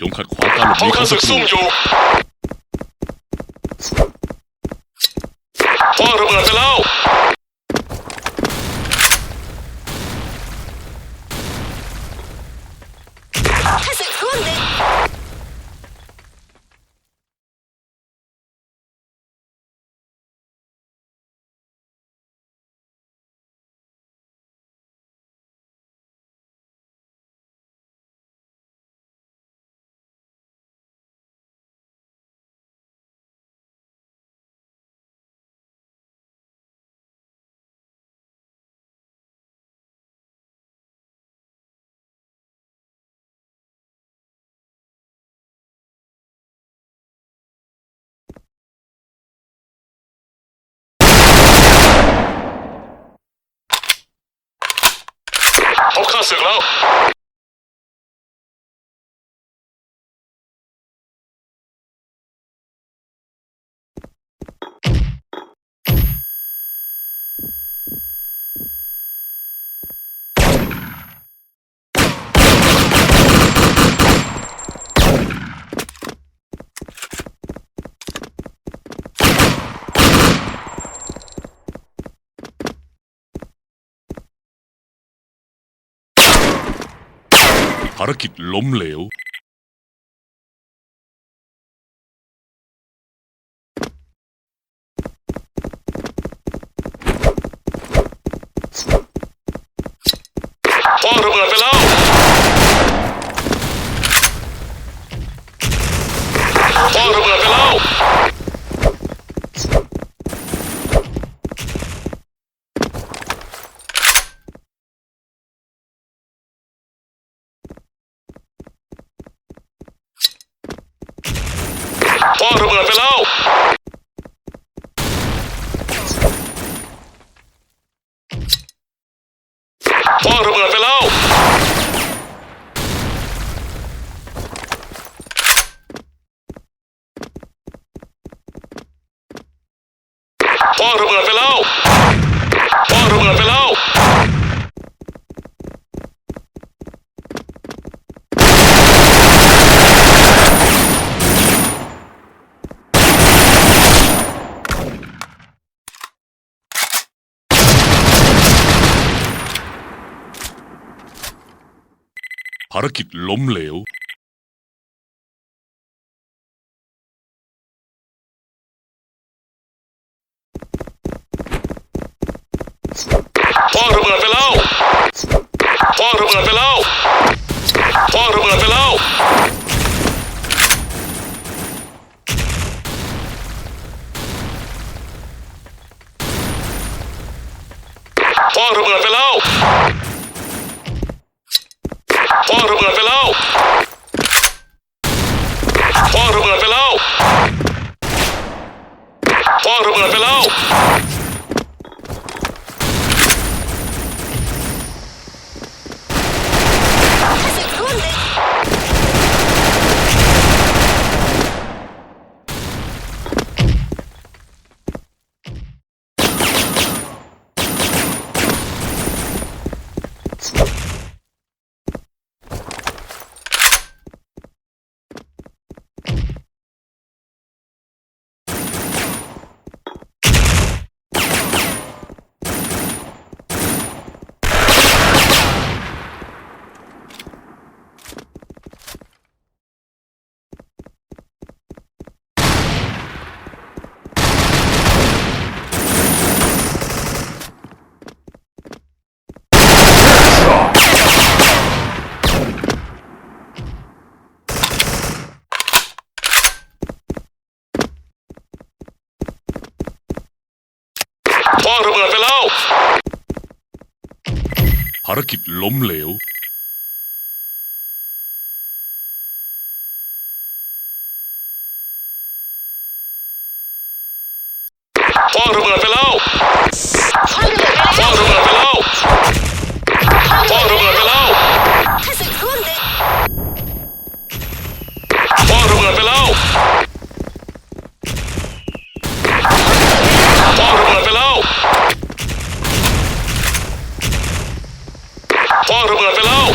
จงขัดขวางการหลบหห้อนีงขอข้างศึศักตรูซุ่มอยู่พ่อระเบิดไปแล้ว พบข้าศึกแล้วารกิจล้มเหลว พ่อระเบิดไปแล้ว พ่อระเบิดไปแล้ว พ่อระเบิดไปแล้ว พ่อระเบิดไปแล้ว พ่อระเบิดไปแล้ว พ่อระเบิดไปแล้ว ภารกิจล้มเหลวพ่อระเบิดไปแล้วพ่อระเบิดไปแล้วพ่อระเบิดไปแล้วพ่อระเบิดไปแล้ว พ่อระเบิดไปแล้ว พ่อระเบิดไปแล้ว พ่อระเบิดไปแล้ว ข้าศึกร่วงหนึ่ง ว้างระเบิดไปแล้ว ภารกิจล้มเหลว พ่อระเบิดไปแล้ว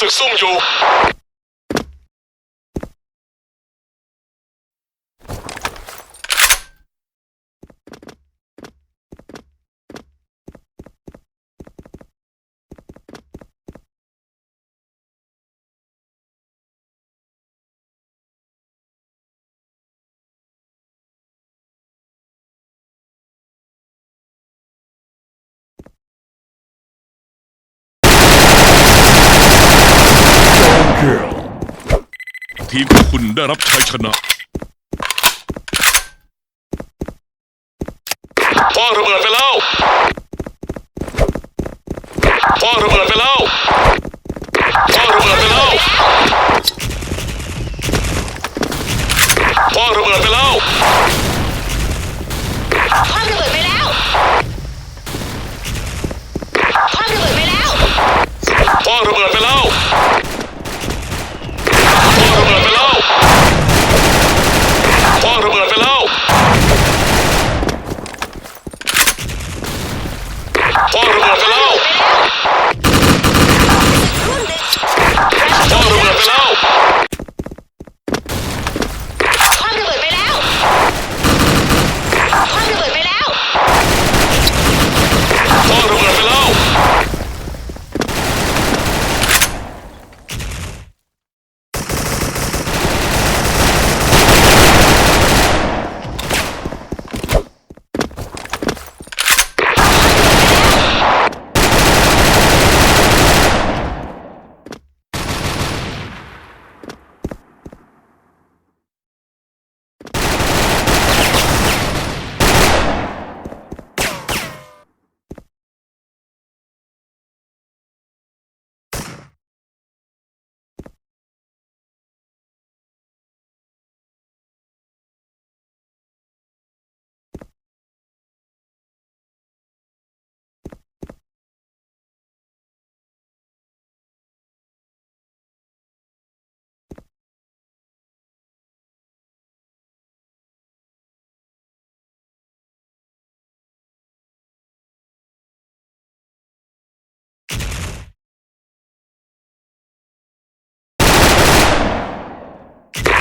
ศึกซุ่มอยู่ ทีมของคุณได้รับชัยชนะพ่อระเบิดไปแล้วพ่อระเบิดไปแล้วพ่อระเบิดไปแล้วพ่อระเบิดไปแล้วคว้างระเบิดไปแล้วคว้างระเบิดไปแล้วพ่อระเบิดไปแล้ว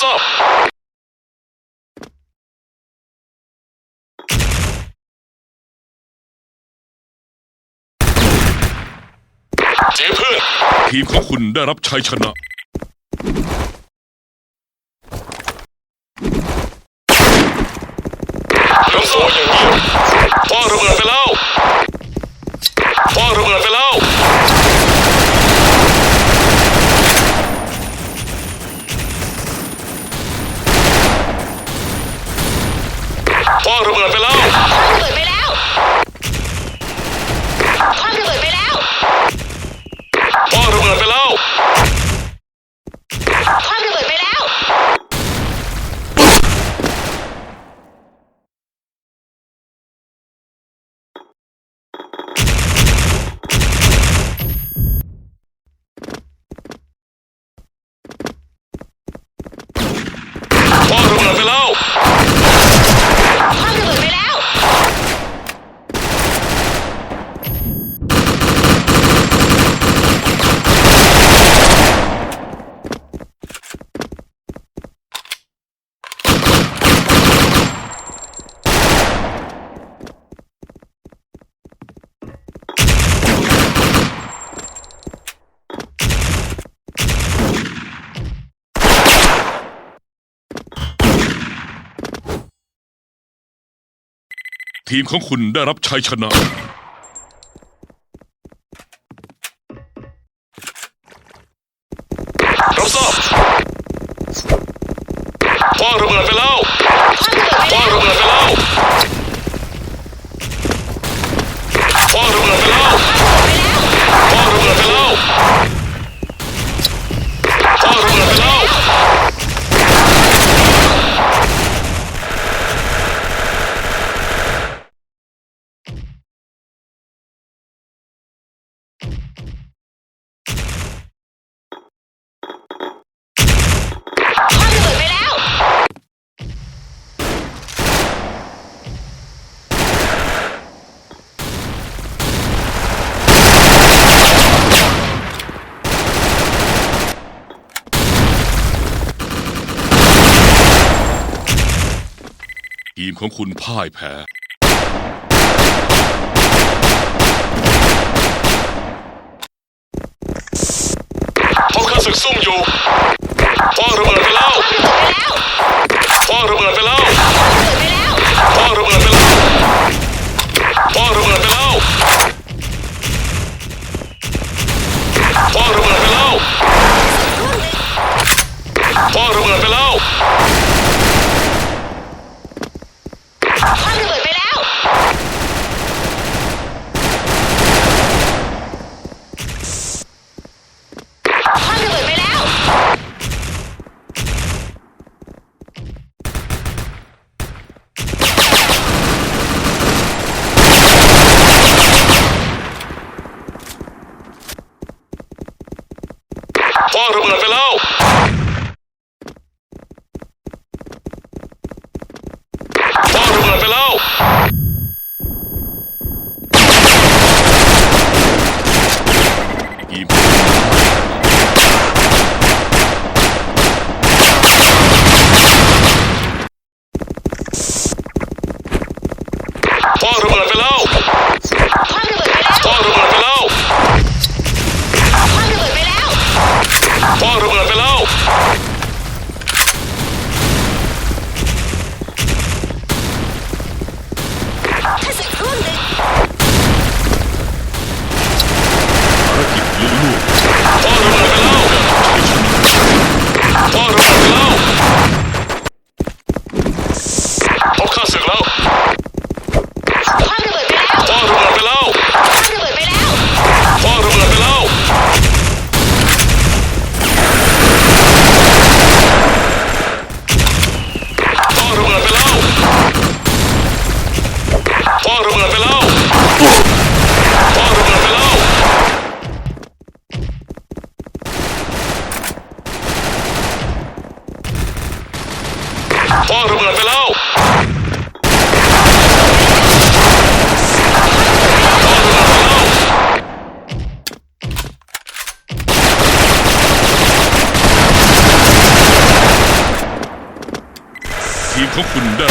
ทราบเจเพื่อนทีมของคุณได้รับชัยชนะ น้ำโซอย่างเดียวพ่อระเบิดไปแล้วพ่อระเบิดไปแล้วพ่อระเบิดไป แล้วคว้าระเบิดไปแล้วคว้างระเบิดไปแล้ว พ่อระเบิดไปแล้ว คว้างระเบิดไปแล้ว พ่อระเบิดไปแล้ว คว้างระเบิดไปแล้ว ทีมของคุณได้รับชัยชนะ รับทราบพ่อระเบิดไปแล้ว คว้างระเบิดไป พ่อ แล้ว ระเบิดไปแล้วพ่อระเบิดไปแล้วพ่อระเบิดไปแล้วพ่อระเบิดไปแล้ว คว้างระเบิดไปแล้ว ทีมของคุณพ่ายแพ้พ่อข้าศึกซุ่มอยู่พ่อระเบิดไปแล้วพ่อระเบิดไปแล้วพ่อระเบิดไปแล้วพ่อระเบิดไปแล้วพ่อระเบิดไปแล้วพ่อระเบิดไป 좋군다.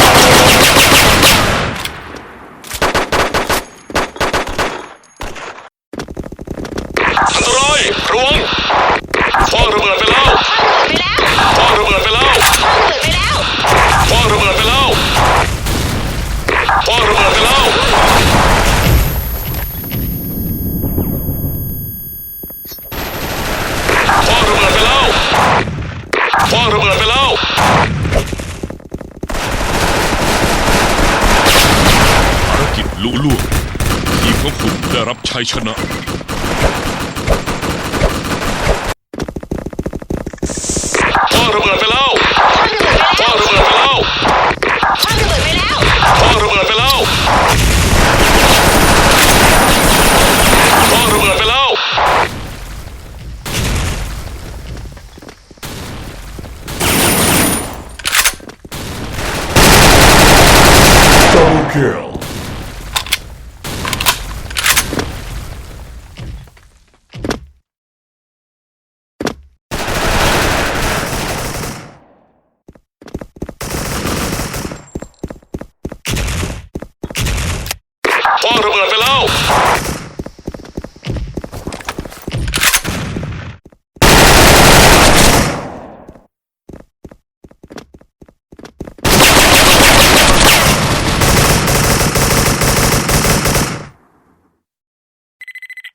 รับชัยชนะ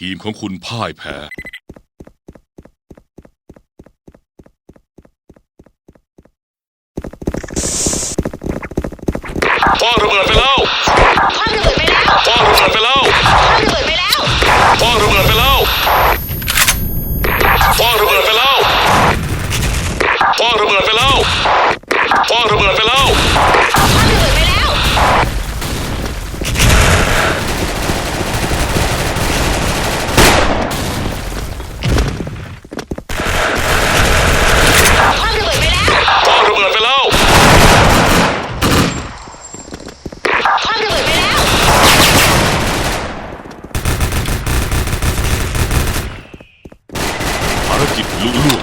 ทีมของคุณพ่ายแพ้ คว้างรเบิดไปแล้วคว้างระเบิดไปแล้วคว้างรเบิดไปแล้วคว้างระเบิดไปแล้วคว้างรเบิดไปแล้วคว้างรเบิดไปแล้วคว้างรงระเบิดไปแล้ว Люблю.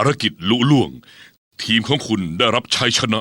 ารกิจลุล่วง ทีมของคุณได้รับชัยชนะ